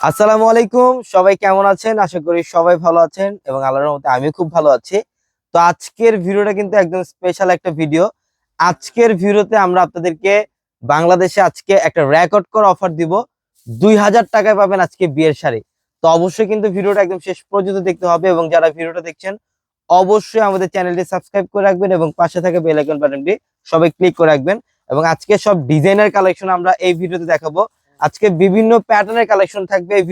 আসসালামু আলাইকুম, সবাই কেমন আছেন? আশা করি সবাই ভালো আছেন এবং আল্লাহর মতে আমি খুব ভালো আছি। তো আজকের ভিডিওটা কিন্তু একদম স্পেশাল একটা ভিডিও আজকের ভিডিওতে আমরা আপনাদেরকে বাংলাদেশে আজকে একটা রেকর্ড করা অফার দিব। দুই হাজার টাকায় পাবেন আজকে বিয়ের শাড়ি। তো অবশ্যই কিন্তু ভিডিওটা একদম শেষ পর্যন্ত দেখতে হবে এবং যারা ভিডিওটা দেখছেন, অবশ্যই আমাদের চ্যানেলটি সাবস্ক্রাইব করে রাখবেন এবং পাশে থাকা বেল আইকন বাটনটি সবাই ক্লিক করে রাখবেন। এবং আজকে সব ডিজাইনের কালেকশন আমরা এই ভিডিওতে দেখাবো। আজকে বিভিন্ন প্যাটার্নের কালেকশন থাকবে এই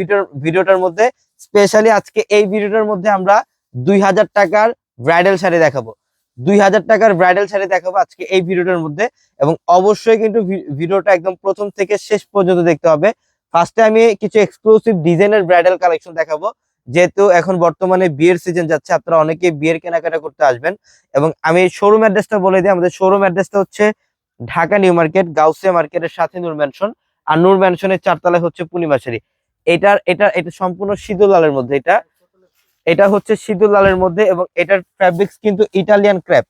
ভিডিওটার মধ্যে। স্পেশালি আজকে এই ভিডিওটার মধ্যে আমরা দুই হাজার টাকার ব্রাইডাল শাড়ি দেখাবো। দুই হাজার টাকার ব্রাইডাল শাড়ি দেখাবো আজকে এই ভিডিওটার মধ্যে। এবং অবশ্যই কিন্তু ভিডিওটা একদম প্রথম থেকে শেষ পর্যন্ত দেখতে হবে। ফার্স্টে আমি কিছু এক্সক্লুসিভ ডিজাইনের ব্রাইডাল কালেকশন দেখাবো। যেহেতু এখন বর্তমানে বিয়ের সিজন যাচ্ছে, আপনারা অনেকে বিয়ের কেনাকাটা করতে আসবেন। এবং আমি শোরুম অ্যাড্রেসটা বলে দিই, আমাদের শোরুম অ্যাড্রেসটা হচ্ছে ঢাকা নিউ মার্কেট, গাউসিয়া মার্কেটের সাথে নূর ম্যানশন আর নূর ম্যানশনের চারতলায় হচ্ছে পূর্ণিমাশারি এটার, এটা এটা সম্পূর্ণ লালের মধ্যে, এটা এটা হচ্ছে লালের মধ্যে এবং এটার ফ্যাব্রিক্স কিন্তু ইটালিয়ান ক্র্যাপ।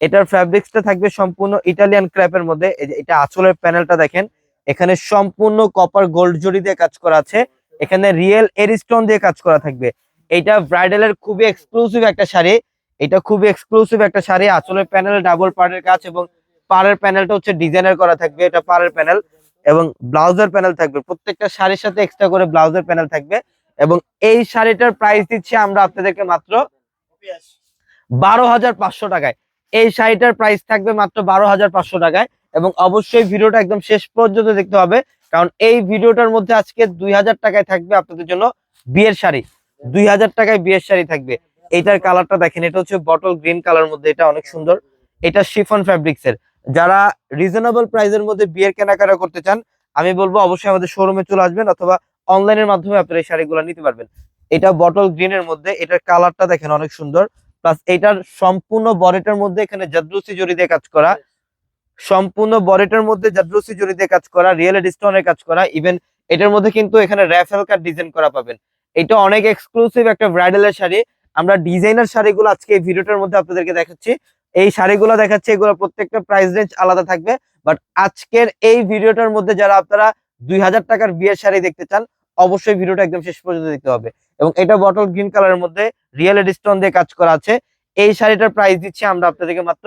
এটার ফ্যাব্রিক্সটা থাকবে সম্পূর্ণ ইটালিয়ান ক্র্যাপের মধ্যে। এটা আঁচলের প্যানেলটা দেখেন, এখানে সম্পূর্ণ কপার গোল্ড জড়ি দিয়ে কাজ করা আছে। এখানে রিয়েল এরিস্টোন দিয়ে কাজ করা থাকবে। এটা ব্রাইডালের খুবই এক্সক্লুসিভ একটা শাড়ি। এটা খুবই এক্সক্লুসিভ একটা শাড়ি। আঁচলের প্যানেল ডাবল পার্টের কাজ এবং পাড়ের প্যানেলটা হচ্ছে ডিজাইনার করা থাকবে। এটা পাড়ের প্যানেল এবং ব্লাউজের প্যানেল থাকবে। প্রত্যেকটা শাড়ির সাথে এক্সট্রা করে ব্লাউজের প্যানেল থাকবে এবং এই শাড়িটার প্রাইস দিচ্ছি আমরা আপনাদেরকে মাত্র বারো হাজার পাঁচশো টাকায়। এই শাড়িটার প্রাইস থাকবে মাত্র বারো হাজার পাঁচশো টাকায় এবং অবশ্যই ভিডিওটা একদম শেষ পর্যন্ত দেখতে হবে, কারণ এই ভিডিওটার মধ্যে আজকে দুই হাজার টাকায় থাকবে আপনাদের জন্য বিয়ের শাড়ি। দুই হাজার টাকায় বিয়ের শাড়ি থাকবে। এইটার কালারটা দেখেন, এটা হচ্ছে বটল গ্রিন কালার মধ্যে, এটা অনেক সুন্দর। এটা শিফন ফ্যাব্রিক্স এর যারা রিজনেবল প্রাইসের মধ্যে বিয়ের কেনাকাটা করতে চান, আমি বলব অবশ্যই আমাদের শোরুমে চলে আসবেন অথবা অনলাইনের মাধ্যমে আপনারা এই শাড়িগুলো নিতে পারবেন। এটা বটল গ্রিন এর মধ্যে, এটার কালারটা দেখেন অনেক সুন্দর। প্লাস এটার সম্পূর্ণ বডিটার মধ্যে এখানে জাদ্রুসি জড়ি দিয়ে কাজ করা। সম্পূর্ণ বডিটার মধ্যে জাদ্রুসি জড়ি দিয়ে কাজ করা রিয়েল স্টোনের কাজ করা। ইভেন এটার মধ্যে কিন্তু এখানে র্যাফেল কাট ডিজাইন করা পাবেন। এটা অনেক এক্সক্লুসিভ একটা ব্রাইডালের শাড়ি। আমরা ডিজাইনার শাড়িগুলো আজকে এই ভিডিওটার মধ্যে আপনাদেরকে দেখাচ্ছি। এই শাড়িগুলো দেখাচ্ছে, এগুলো প্রত্যেকটা প্রাইস রেঞ্জ আলাদা থাকবে। বাট আজকের এই ভিডিওটার মধ্যে যারা আপনারা দুই হাজার টাকার বিয়ের শাড়ি দেখতে চান, অবশ্যই ভিডিওটা একদম শেষ পর্যন্ত দেখতে হবে। এবং এটা বটল গ্রিন কালারের মধ্যে রিয়েল স্টোন দিয়ে কাজ করা আছে। এই শাড়িটার প্রাইস দিচ্ছি আমরা আপনাদেরকে মাত্র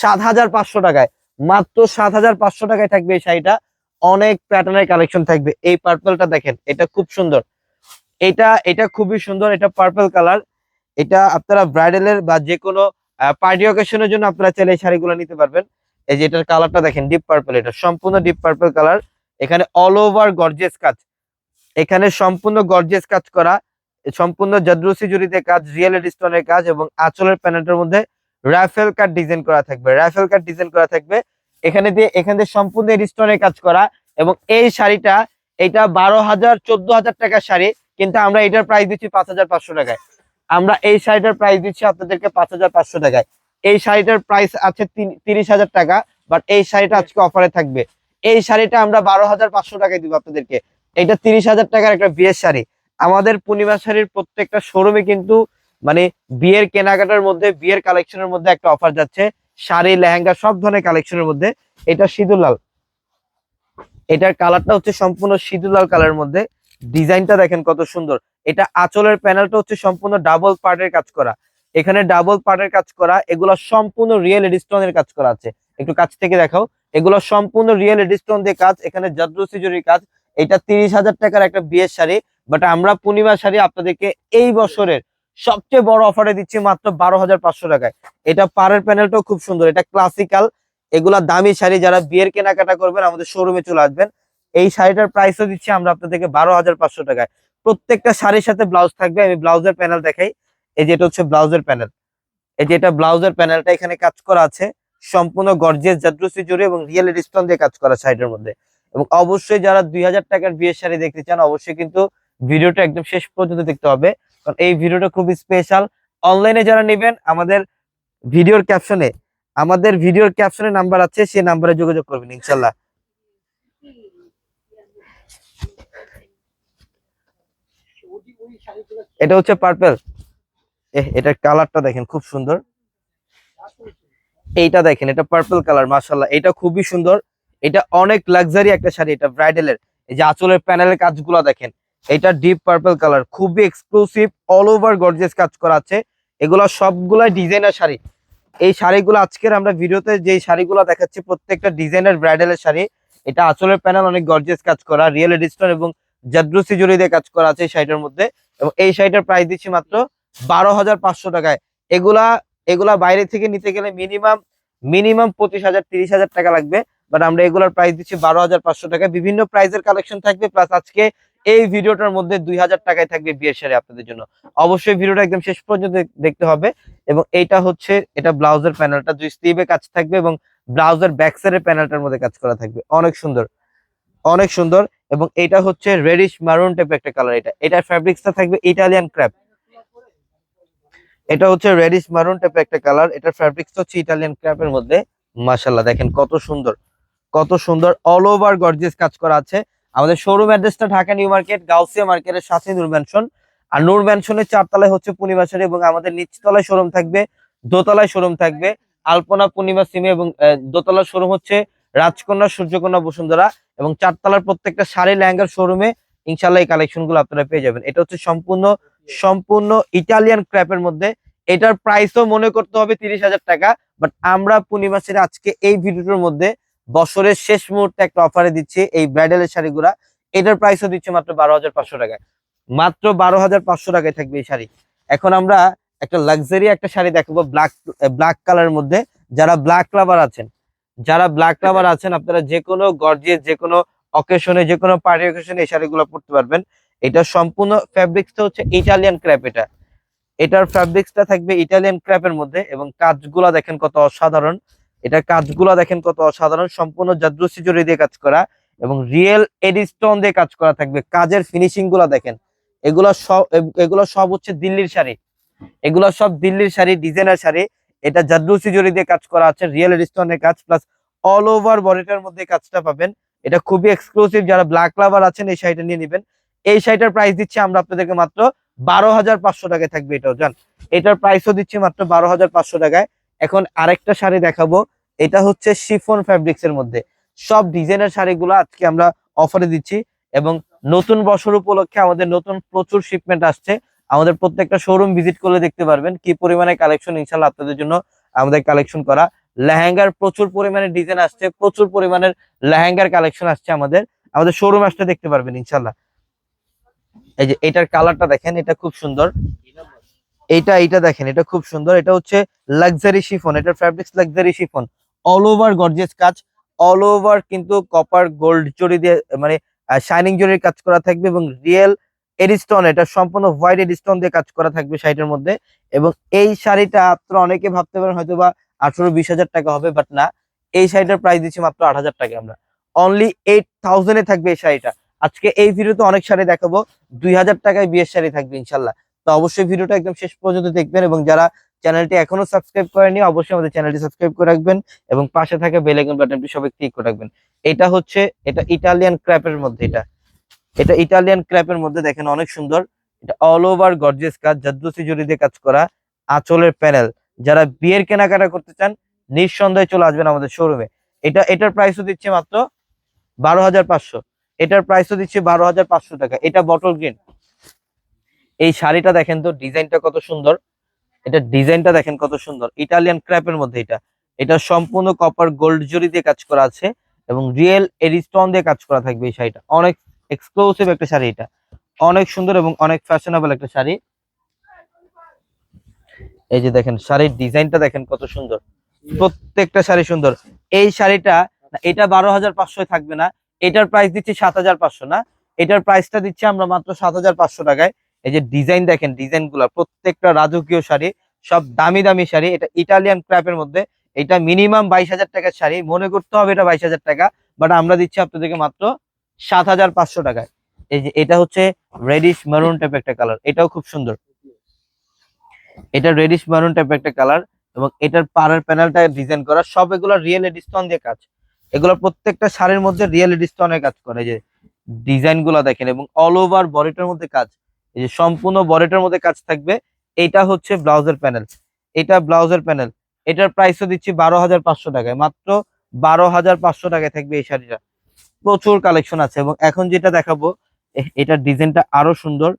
সাত হাজার পাঁচশো টাকায়। মাত্র সাত হাজার পাঁচশো টাকায় থাকবে এই শাড়িটা। অনেক প্যাটার্নের কালেকশন থাকবে। এই পার্পলটা দেখেন, এটা খুব সুন্দর। এটা এটা খুবই সুন্দর, এটা পার্পল কালার এটা আপনারা ব্রাইডালের বা যে কোনো পার্টি অকেশনের জন্য আপনারা চাইলে এই শাড়িগুলো নিতে পারবেন। এই যে এটার কালারটা দেখেন ডিপ পার্পল এটা, সম্পূর্ণ ডিপ পার্পল কালার এখানে অল ওভার গর্জিয়াস কাজ। এখানে সম্পূর্ণ গর্জিয়াস কাজ করা, সম্পূর্ণ জাদ্রুসি জুড়িতে কাজ রিয়েল স্টোনের কাজ এবং আঁচলের প্যানেলটার মধ্যে রাফেল কাট ডিজাইন করা থাকবে। রাফেল কাট ডিজাইন করা থাকবে। এখানে দিয়ে, এখানে সম্পূর্ণ স্টোনের কাজ করা এবং এই শাড়িটা, এটা বারো হাজার, চোদ্দ হাজার টাকার শাড়ি, কিন্তু আমরা এটার প্রাইস দিচ্ছি পাঁচ হাজার পাঁচশো টাকায়। আমরা এই শাড়িটার প্রাইস দিচ্ছি আপনাদেরকে পাঁচ হাজার পাঁচশো টাকায়। এই শাড়িটার প্রাইস আছে তিরিশ হাজার টাকা বাট এই শাড়িটা আজকে অফারে থাকবে। এই শাড়িটা আমরা বারো হাজার পাঁচশো টাকায় দিব আপনাদেরকে। এটা তিরিশ হাজার টাকার একটা বিয়ের শাড়ি। আমাদের পূর্ণিমা শাড়ির প্রত্যেকটা শোরুমে কিন্তু মানে বিয়ের কেনাকাটার মধ্যে বিয়ের কালেকশনের মধ্যে একটা অফার যাচ্ছে। শাড়ি লেহেঙ্গা সব ধরনের কালেকশনের মধ্যে। এটা সিঁদুর লাল এটার কালারটা হচ্ছে সম্পূর্ণ সিঁদুর লাল কালারের মধ্যে। ডিজাইনটা দেখেন কত সুন্দর। এটা আঁচলের প্যানেলটা হচ্ছে সম্পূর্ণ ডাবল পার্টের কাজ করা। এখানে ডাবল পার্টের কাজ করা, এগুলো সম্পূর্ণ রিয়েল এডিস্টোনের কাজ করা আছে। একটু কাছ থেকে দেখাও। এগুলো সম্পূর্ণ রিয়েল এডিস্টোন দিয়ে কাজ, এখানে জাদ্রসি জরির কাজ। এটা তিরিশ হাজার টাকার একটা বিয়ের শাড়ি, বাট আমরা পূর্ণিমা শাড়ি আপনাদেরকে এই বছরের সবচেয়ে বড় অফারে দিচ্ছি মাত্র বারো হাজার পাঁচশো টাকায়। এটা পাড়ের প্যানেলটাও খুব সুন্দর, এটা ক্লাসিক্যাল এগুলা দামি শাড়ি, যারা বিয়ের কেনাকাটা করবেন, আমাদের শোরুমে চলে আসবেন। এই শাড়িটার প্রাইসও দিচ্ছি আমরা আপনাদেরকে বারো হাজার পাঁচশো টাকায়। প্রত্যেকটা শাড়ির সাথে ব্লাউজ থাকবে, আমি ব্লাউজের প্যানেল দেখাই। এই যেটা হচ্ছে ব্লাউজের প্যানেল এই যে এটা ব্লাউজের প্যানেলটা এখানে কাজ করা আছে। সম্পূর্ণ গর্জিয়াস জাদ্রুসি জুড়ে এবং রিয়েল স্টোন দিয়ে কাজ করা শাড়িটার মধ্যে। এবং অবশ্যই যারা দুই হাজার টাকার বিয়ের শাড়ি দেখতে চান, অবশ্যই কিন্তু ভিডিওটা একদম শেষ পর্যন্ত দেখতে হবে। কারণ এই ভিডিওটা খুবই স্পেশাল অনলাইনে যারা নেবেন, আমাদের ভিডিওর ক্যাপশনে আমাদের ভিডিওর ক্যাপশনে নাম্বার আছে, সেই নাম্বারে যোগাযোগ করবেন, ইনশাল্লাহ। এটা হচ্ছে পার্পল এটার কালারটা দেখেন, খুব সুন্দর। এইটা দেখেন, এটা পার্পল কালার মাশাল্লাহ এটা খুবই সুন্দর। এটা অনেক লাক্সারি একটা শাড়ি, এটা ব্রাইডালের এই যে আঁচলের প্যানেলের কাজগুলো দেখেন, এটা ডিপ পার্পল কালার খুবই এক্সক্লুসিভ অল ওভার গর্জিয়াস কাজ করা আছে। এগুলো সবগুলাই ডিজাইনার শাড়ি। এই শাড়িগুলো আজকের আমরা ভিডিওতে যে শাড়িগুলো দেখাচ্ছি, প্রত্যেকটা ডিজাইনার ব্রাইডালের শাড়ি। এটা আঁচলের প্যানেল অনেক গর্জিয়াস কাজ করা রিয়েল এডিস্টন এবং জাদ্রুসি জড়ি দিয়ে কাজ করা আছে এই শাড়িটার মধ্যে। এবং এই শাড়িটার প্রাইস দিচ্ছি মাত্র বারো হাজার পাঁচশো টাকায় এগুলা এগুলা বাইরে থেকে নিতে গেলে মিনিমাম মিনিমাম পঁচিশ হাজার, তিরিশ হাজার টাকা লাগবে। বাট আমরা এগুলার প্রাইস দিচ্ছি বারো হাজার পাঁচশো টাকায় বিভিন্ন প্রাইসের কালেকশন থাকবে প্লাস আজকে এই ভিডিওটার মধ্যে দুই হাজার টাকায় থাকবে বিয়ের শাড়ি আপনাদের জন্য। অবশ্যই ভিডিওটা একদম শেষ পর্যন্ত দেখতে হবে। এবং এইটা হচ্ছে, এটা ব্লাউজের প্যানেলটা দুই স্লিভে কাজ থাকবে এবং ব্লাউজের ব্যাক সাইডের প্যানেলটার মধ্যে কাজ করা থাকবে। অনেক সুন্দর অনেক সুন্দর। এবং এটা হচ্ছে রেডিশ মারুন টাইপের একটা কালার এটা এটার ফ্যাব্রিক্সটা থাকবে ইটালিয়ান ক্র্যাপ এটা হচ্ছে রেডিশ মারুন টাইপের একটা কালার এটার ফ্যাব্রিক্স হচ্ছে ইটালিয়ান ক্র্যাপের মধ্যে। মাশাল্লাহ দেখেন কত সুন্দর কত সুন্দর অল ওভার গর্জিয়াস কাজ করা আছে। আমাদের শোরুম অ্যাড্রেসটা ঢাকা নিউ মার্কেট গাউসিয়া মার্কেটের সাথে নূর ম্যানশন আর নূর ম্যানশনের চারতলায় হচ্ছে পূর্ণিমা শাড়ি এবং আমাদের নিচতলায় শোরুম থাকবে দোতলায় শোরুম থাকবে আলপনা পূর্ণিমা সিমে এবং আহ, দোতলার শোরুম হচ্ছে রাজকন্যা সূর্যকন্যা বসুন্ধরা। এবং চারতলার প্রত্যেকটা শাড়ি লেহেঙ্গার শোরুমে ইনশাল্লাহ এই কালেকশনগুলো আপনারা পেয়ে যাবেন। এটা হচ্ছে সম্পূর্ণ সম্পূর্ণ ইটালিয়ান ক্র্যাপের মধ্যে। এটার প্রাইসও মনে করতে হবে তিরিশ হাজার টাকা বাট আমরা পূর্ণিমা শাড়ি আজকে এই ভিডিওটার মধ্যে বছরের শেষ মুহূর্তে একটা অফারে দিচ্ছি এই ব্রাইডালের শাড়িগুলা। এটার প্রাইসও দিচ্ছে মাত্র বারো হাজার পাঁচশো টাকায়। মাত্র বারো হাজার পাঁচশো টাকায় থাকবে এই শাড়ি। এখন আমরা একটা লাক্সারি একটা শাড়ি দেখাবো ব্ল্যাক ব্ল্যাক কালারের মধ্যে। যারা ব্ল্যাক লাভার আছেন যারা ব্ল্যাক লাভার আছেন, আপনারা যে কোনো গর্জিয়াস যে কোনো অকেশনে যে কোনো পার্টি অকেশনে এই শাড়িগুলো পরতে পারবেন। এটা সম্পূর্ণ ফ্যাব্রিক্সটা হচ্ছে ইটালিয়ান ক্র্যাপ এটা। এটার ফ্যাব্রিক্সটা থাকবে ইটালিয়ান ক্র্যাপের মধ্যে এবং কাজগুলা দেখেন কত অসাধারণ। এটা কাজগুলা দেখেন কত অসাধারণ। সম্পূর্ণ জাদ্রুসি জড়ি দিয়ে কাজ করা এবং রিয়েল এডিস্টোন দিয়ে কাজ করা থাকবে। কাজের ফিনিশিংগুলা দেখেন। এগুলো সব এগুলো সব হচ্ছে দিল্লির শাড়ি। এগুলো সব দিল্লির শাড়ি ডিজাইনার শাড়ি। এটা জাদ্রুসি জড়ি দিয়ে কাজ করা আছে রিয়েল এডিস্টোনের কাজ প্লাস অল ওভার বডিটার মধ্যে কাজটা পাবেন। এটা খুবই এক্সক্লুসিভ যারা ব্ল্যাক লাভার আছেন, এই শাড়িটা নিয়ে নেবেন। এই শাড়িটার প্রাইস দিচ্ছি আমরা আপনাদেরকে মাত্র বারো হাজার পাঁচশো টাকায় থাকবে এটাও, জান। এটার প্রাইসও দিচ্ছি মাত্র বারো হাজার পাঁচশো টাকায়। এখন আরেকটা শাড়ি দেখাবো। এটা হচ্ছে শিফন ফ্যাব্রিক্স এর মধ্যে। সব ডিজাইনার শাড়িগুলো আজকে আমরা অফারে দিচ্ছি এবং নতুন বছর উপলক্ষে আমাদের নতুন প্রচুর শিপমেন্ট আসছে। আমাদের প্রত্যেকটা শোরুম ভিজিট করলে দেখতে পারবেন কি পরিমাণে কালেকশন ইনশাল্লাহ আপনাদের জন্য আমাদের কালেকশন করা। লেহেঙ্গার প্রচুর পরিমাণে ডিজাইন আসছে, প্রচুর পরিমাণের লেহেঙ্গার কালেকশন আসছে আমাদের। আমাদের শোরুম আসতে দেখতে পারবেন ইনশাল্লাহ। এই যে এটার কালারটা দেখেন, এটা খুব সুন্দর। এটা এটা দেখেন, এটা খুব সুন্দর। এটা হচ্ছে লাক্সারি শিফন এটার fabrics luxury chiffon all over gorgeous কাজ অল ওভার কিন্তু কপার গোল্ড জড়ি দিয়ে মানে শাইনিং জড়ির কাজ করা থাকবে এবং রিয়েল এডিস্টোন এটা সম্পূর্ণ হোয়াইট এডিস্টোন দিয়ে কাজ করা থাকবে শাড়িটার মধ্যে। এবং এই শাড়িটা আপনারা অনেকে ভাবতে পারেন হয়তো বা আঠারো বিশ হাজার টাকা হবে বাট না, এই শাড়িটার প্রাইস দিচ্ছি মাত্র আট হাজার টাকা আমরা। অনলি এইট থাউজেন্ডে থাকবে এই শাড়িটা। আজকে এই ভিডিওতে অনেক শাড়ি দেখাবো, দুই হাজার টাকায় বিয়ের শাড়ি থাকবে ইনশাল্লাহ। তো অবশ্যই ভিডিওটা একদম শেষ পর্যন্ত দেখবেন এবং যারা চ্যানেলটি এখনও সাবস্ক্রাইব করেনি অবশ্যই আমাদের চ্যানেলটি সাবস্ক্রাইব করে রাখবেন এবং পাশে থাকা বেল আইকন বাটনটি সবাই ক্লিক করে রাখবেন। এটা হচ্ছে, এটা ইটালিয়ান ক্র্যাপের মধ্যে এটা। এটা ইটালিয়ান ক্র্যাপের মধ্যে দেখেন অনেক সুন্দর। এটা অল ওভার গর্জিয়াস কাজ জাদ্দুসি জড়ি দিয়ে কাজ করা আঁচলের প্যানেল যারা বিয়ের কেনাকাটা করতে চান, নিঃসন্দেহে চলে আসবেন আমাদের শোরুমে এটা, এটার প্রাইসও দিচ্ছে মাত্র বারো হাজার পাঁচশো। এটার প্রাইসও দিচ্ছে বারো হাজার পাঁচশো টাকা। এটা বটল গ্রিন এই শাড়িটা দেখেন তো, ডিজাইনটা কত সুন্দর। এটা ডিজাইনটা দেখেন কত সুন্দর। ইটালিয়ান ক্র্যাপের মধ্যে এটা। এটা সম্পূর্ণ কপার গোল্ড জরি দিয়ে কাজ করা আছে এবং রিয়েল এরিস্টন দিয়ে কাজ করা থাকবে এই শাড়িটা। অনেক এক্সক্লুসিভ একটা শাড়ি এটা। অনেক সুন্দর এবং অনেক ফ্যাশনেবল একটা শাড়ি। এই যে দেখেন, শাড়ির ডিজাইনটা দেখেন কত সুন্দর। প্রত্যেকটা শাড়ি সুন্দর। এই শাড়িটা, এটা বারো হাজার পাঁচশো থাকবে না। এটার প্রাইস দিচ্ছি সাত হাজার পাঁচশো, না? এটার প্রাইসটা দিচ্ছি আমরা মাত্র সাত হাজার পাঁচশো টাকায়। এই যে ডিজাইন দেখেন ডিজাইনগুলা, প্রত্যেকটা রাজকীয় শাড়ি, সব দামি দামি শাড়ি। এটা ইটালিয়ান ক্র্যাপের মধ্যে। এটা মিনিমাম বাইশ হাজার টাকার শাড়ি। মনে করতে হবে এটা বাইশ হাজার টাকা বাট আমরা দিচ্ছি আপনাদেরকে মাত্র সাত হাজার পাঁচশো টাকায়। এই যে এটা হচ্ছে রেডিশ মারুন টাইপ একটা কালার এটাও খুব সুন্দর। এটা রেডিশ মারুন টাইপ একটা কালার এবং এটার পাড়ের প্যানেলটা ডিজাইন করা, সব এগুলো রিয়েল এডিস্টন দিয়ে কাজ। এগুলো প্রত্যেকটা শাড়ির মধ্যে রিয়েল এডিস্টনের কাজ করে। যে ডিজাইনগুলো দেখেন এবং অল ওভার বডিটার মধ্যে কাজ। এই যে সম্পূর্ণ বডিটার মধ্যে কাজ থাকবে। এটা হচ্ছে ব্লাউজের প্যানেল এটা ব্লাউজের প্যানেল এটার প্রাইসও দিচ্ছি বারো হাজার পাঁচশো টাকায়। মাত্র বারো হাজার পাঁচশো টাকায় থাকবে এই শাড়িটা। প্রচুর কালেকশন আছে এবং এখন যেটা দেখাবো এটার ডিজাইনটা আরও সুন্দর।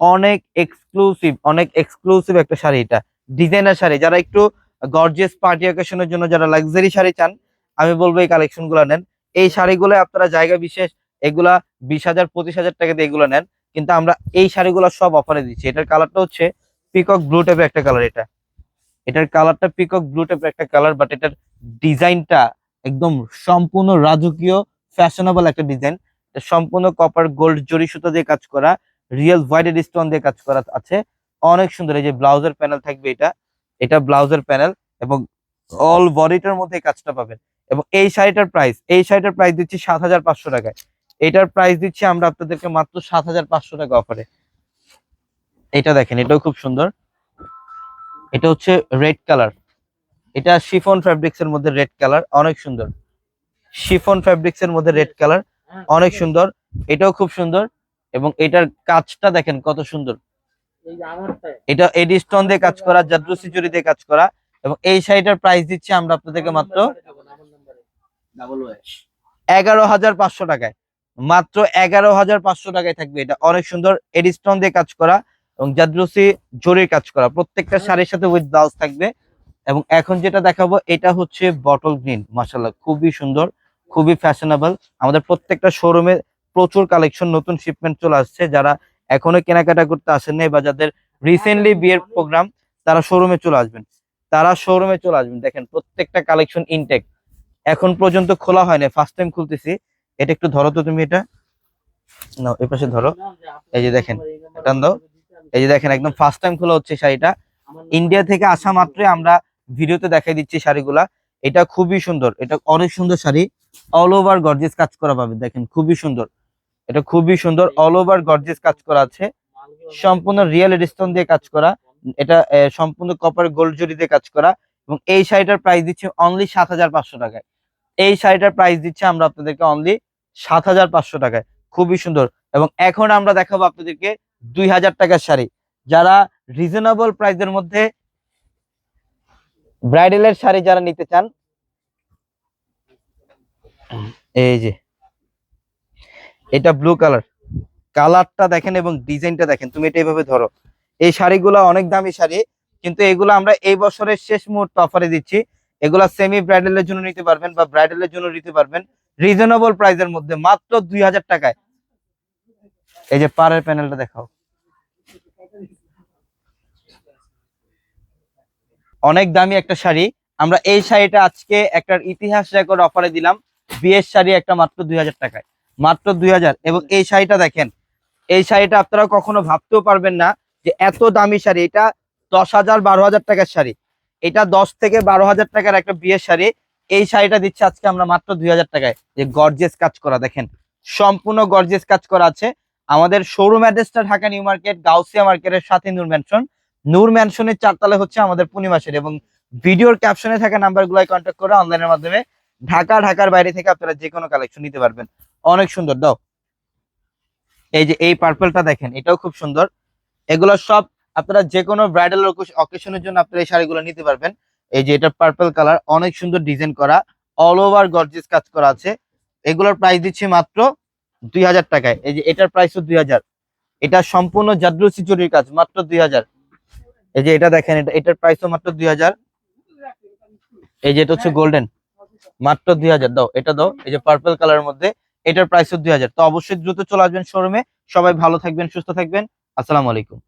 অনেক এক্সক্লুসিভ অনেক এক্সক্লুসিভ একটা শাড়ি এটা। ডিজাইনার শাড়ি। যারা একটু গর্জিয়াস পার্টি অকেশনের জন্য যারা লাক্সারি শাড়ি চান, আমি বলব এই কালেকশনগুলো নেন। এই শাড়িগুলো আপনারা জায়গা বিশেষ, এগুলা বিশ হাজার, পঁচিশ হাজার টাকা দিয়ে এগুলো নেন। কিন্তু আমরা এই শাড়িগুলো সব অফারে দিচ্ছি। এটার কালারটা হচ্ছে পিকক ব্লু টাইপের একটা কালার এটা। এটার কালারটা পিকক ব্লু টাইপের একটা কালার বাট এটার ডিজাইনটা একদম সম্পূর্ণ রাজকীয়। ফ্যাশনেবল একটা ডিজাইন সম্পূর্ণ কপার গোল্ড জরি সুতো দিয়ে কাজ করা রিয়েল হোয়াইট স্টোন দিয়ে কাজ করা আছে। অনেক সুন্দর, এই যে ব্লাউজের প্যানেল থাকবে এটা এটা ব্লাউজের প্যানেল এবং অল বডিটার মধ্যে কাজটা পাবেন। এবং এই শাড়িটার প্রাইস এই শাড়িটার প্রাইস দিচ্ছি সাত হাজার পাঁচশো টাকায়। এটার প্রাইস দিচ্ছি আমরা আপনাদেরকে মাত্র সাত হাজার পাঁচশো টাকা অফারে এটা দেখেন, এটাও খুব সুন্দর। এটা হচ্ছে রেড কালার এটা শিফন ফ্যাব্রিক্স এর মধ্যে রেড কালার অনেক সুন্দর। শিফন ফ্যাব্রিক্স এর মধ্যে রেড কালার অনেক সুন্দর। এটাও খুব সুন্দর এবং এটার কাজটা দেখেন কত সুন্দর। এটা এডি স্টোন দিয়ে কাজ করা জাদ্রুসি জুরি দিয়ে কাজ করা এবং এই শাড়িটার প্রাইস দিচ্ছি আমরা আপনাদেরকে মাত্র এগারো হাজার পাঁচশো টাকায়। মাত্র এগারো হাজার পাঁচশো টাকায় থাকবে এটা। অনেক সুন্দর এডি স্টোন দিয়ে কাজ করা এবং জাদ্রুসি জরির কাজ করা। প্রত্যেকটা শাড়ির সাথে উইথ ব্লাউজ থাকবে এবং এখন যেটা দেখাবো এটা হচ্ছে বটল গ্রিন মাসাল্লাহ খুবই সুন্দর। খুবই ফ্যাশনেবল আমাদের প্রত্যেকটা শোরুমে প্রচুর কালেকশন নতুন শিপমেন্ট চলে আসছে। যারা এখনও কেনাকাটা করতে আসেন নাই বা যাদের রিসেন্টলি বিয়ের প্রোগ্রাম তারা শোরুমে চলে আসবেন। তারা শোরুমে চলে আসবেন। দেখেন প্রত্যেকটা কালেকশন ইনটেক এখন পর্যন্ত খোলা হয়নি ফার্স্ট টাইম খুলতেছি। এটা একটু ধরো তো তুমি এটা। না এই পাশে ধরো। এই যে দেখেন টান দাও। এই যে দেখেন একদম ফার্স্ট টাইম খোলা হচ্ছে শাড়িটা। ইন্ডিয়া থেকে আসা মাত্রই আমরা ভিডিওতে দেখাই দিচ্ছি শাড়িগুলা। এটা খুবই সুন্দর। এটা অনেক সুন্দর শাড়ি। অল ওভার গর্জিয়াস কাজ করা পাবেন, দেখেন, খুবই সুন্দর। এটা খুবই সুন্দর। অল ওভার গর্জিয়াস কাজ করা আছে। সম্পূর্ণ রিয়েল স্টোন দিয়ে কাজ করা। এটা সম্পূর্ণ কপার গোল্ড জরি দিয়ে কাজ করা। এবং এই শাড়িটার প্রাইস দিচ্ছে অনলি সাত হাজার পাঁচশো টাকায়। এই শাড়িটার প্রাইস দিচ্ছে আমরা আপনাদেরকে অনলি সাত হাজার পাঁচশো টাকায়। খুবই সুন্দর। এবং এখন আমরা দেখাবো আপনাদেরকে দুই হাজার টাকার শাড়ি। যারা রিজনেবল প্রাইসের মধ্যে ব্রাইডালের শাড়ি যারা নিতে চান, এই যে, এটা ব্লু কালার কালারটা দেখেন এবং ডিজাইনটা দেখেন, তুমি এটা এইভাবে ধরো। এই শাড়িগুলো অনেক দামি শাড়ি, কিন্তু এগুলো আমরা এই বছরের শেষ মুহূর্তে অফারে দিচ্ছি। এগুলা সেমি ব্রাইডালের জন্য নিতে পারবেন বা ব্রাইডালের জন্য নিতে পারবেন। রিজনেবল প্রাইসের মধ্যে মাত্র দুই হাজার টাকায়। এই যে পাড়ের প্যানেলটা দেখাও। অনেক দামি একটা শাড়ি। আমরা এই শাড়িটা আজকে একটা ইতিহাস রেকর্ড অফারে দিলাম। বিয়ের শাড়ি একটা মাত্র দুই হাজার টাকায়। মাত্র দুই হাজার। এবং এই শাড়িটা দেখেন, এই শাড়িটা আপনারা কখনো ভাবতেও পারবেন না যে এত দামি শাড়ি। এটা দশ হাজার বারো হাজার টাকার শাড়ি। এটা দশ থেকে বারো হাজার টাকার একটা বিয়ের শাড়ি। এই শাড়িটা দিচ্ছে আজকে আমরা মাত্র দুই হাজার টাকায়। যে গর্জেস কাজ করা, দেখেন। সম্পূর্ণ গর্জেস কাজ করা আছে। আমাদের শোরুম অ্যাড্রেসটা ঢাকা নিউ মার্কেট, গাউসিয়া মার্কেটের সাথে নূর ম্যানশন নূর ম্যানশনের চারতলা হচ্ছে আমাদের পূর্ণিমাসের এবং ভিডিওর ক্যাপশনে থাকা নাম্বারগুলোয় কন্ট্যাক্ট করে অনলাইনের মাধ্যমে ঢাকা, ঢাকার বাইরে থেকে আপনারা যে কোনো কালেকশন নিতে পারবেন। অনেক সুন্দর, দাও। এই যে এই পার্পলটা দেখেন, এটাও খুব সুন্দর। এগুলো সব আপনারা যে কোনো ব্রাইডাল অকেশনের জন্য আপনারা এই শাড়িগুলো নিতে পারবেন। এই যে এটা পার্পল কালার অনেক সুন্দর ডিজাইন করা অল ওভার গর্জিয়াস কাজ করা আছে। এগুলোর প্রাইস দিচ্ছি মাত্র দুই হাজার টাকায়। এই যে এটার প্রাইসও দুই হাজার। এটা সম্পূর্ণ জাদ্রুসি চুরির কাজ, মাত্র দুই হাজার। এই যে এটা দেখেন এটা এটার প্রাইসও মাত্র দুই হাজার। এই যে এটা হচ্ছে গোল্ডেন মাত্র দুই হাজার দাও এটা দাও এই যে পার্পল কালারের মধ্যে। এটার প্রাইসও দুই হাজার। তো অবশ্যই দ্রুত চলে আসবেন শোরুমে সবাই ভালো থাকবেন সুস্থ থাকবেন। আসসালামু আলাইকুম।